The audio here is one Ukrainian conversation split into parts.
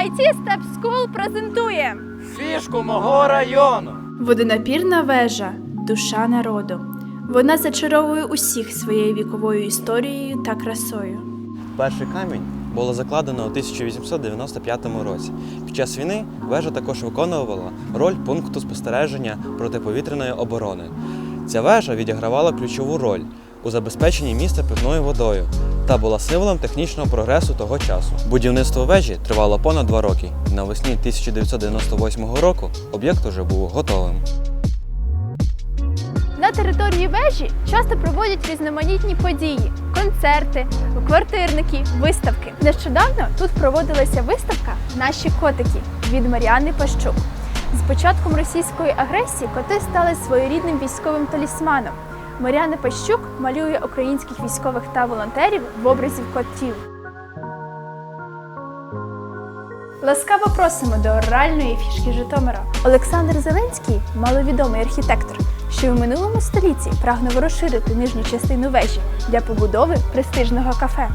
IT Step School презентує Фішку мого району. Водонапірна вежа душа народу. Вона зачаровує усіх своєю віковою історією та красою. Перший камінь було закладено у 1895 році. Під час війни вежа також виконувала роль пункту спостереження протиповітряної оборони. Ця вежа відігравала ключову роль у забезпеченні міста питною водою та була символом технічного прогресу того часу. Будівництво вежі тривало понад два роки. Навесні 1998 року об'єкт уже був готовим. на території вежі часто проводять різноманітні події, концерти, квартирники, виставки. Нещодавно тут проводилася виставка Наші котики від Маріани Пащук. З початком російської агресії коти стали своєрідним військовим талісманом. Маріана Пащук малює українських військових та волонтерів в образі котів. Ласкаво просимо до оральної фішки Житомира. Олександр Зеленський маловідомий архітектор, що в минулому столітті прагнув розширити нижню частину вежі для побудови престижного кафе.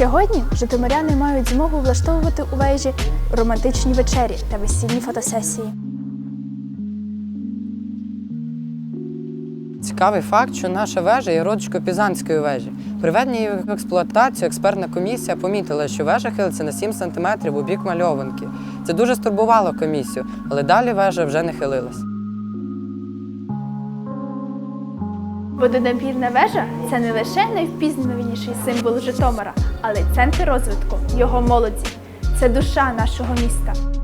Сьогодні житомиряни мають змогу влаштовувати у вежі романтичні вечері та весільні фотосесії. Цікавий факт, що наша вежа є родичкою Пізанської вежі. При введенні її в експлуатацію експертна комісія помітила, що вежа хилиться на 7 см у бік мальованки. Це дуже стурбувало комісію, але далі вежа вже не хилилась. Водонапірна вежа це не лише найвпізнаваніший символ Житомира, але й центр розвитку його молоді. Це душа нашого міста.